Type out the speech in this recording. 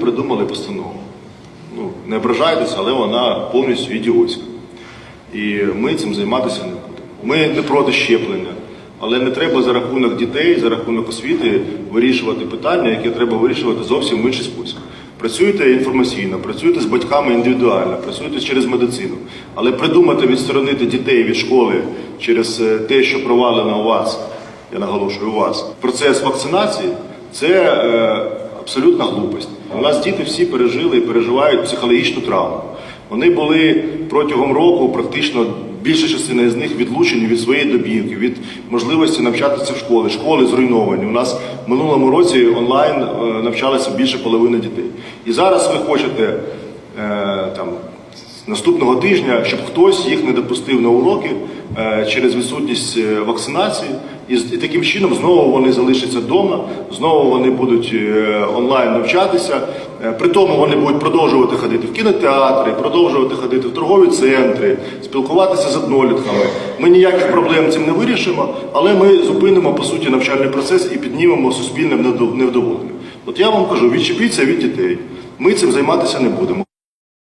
придумали постанову. Ну, не ображайтеся, але вона повністю ідіотська. І ми цим займатися не будемо. Ми не проти щеплення, але не треба за рахунок дітей, за рахунок освіти вирішувати питання, які треба вирішувати зовсім в інший спосіб. Працюйте інформаційно, працюйте з батьками індивідуально, працюйте через медицину. Але придумати відсторонити дітей від школи через е, те, що провалено у вас, я наголошую у вас, процес вакцинації це е, абсолютна глупость. У нас діти всі пережили і переживають психологічну травму. Вони були протягом року практично більша частина з них відлучені від своєї домівки, від можливості навчатися в школі. Школи зруйновані. У нас в минулому році онлайн е, навчалося більше половини дітей. І зараз ви хочете е, там наступного тижня, щоб хтось їх не допустив на уроки е, через відсутність е, вакцинації, і, таким чином знову вони залишаться вдома, знову вони будуть е, онлайн навчатися. При тому вони будуть продовжувати ходити в кінотеатри, продовжувати ходити в торгові центри, спілкуватися з однолітками. Ми ніяких проблем цим не вирішимо, але ми зупинимо по суті навчальний процес і піднімемо суспільне невдоволення. От я вам кажу, відчепіться від дітей. Ми цим займатися не будемо.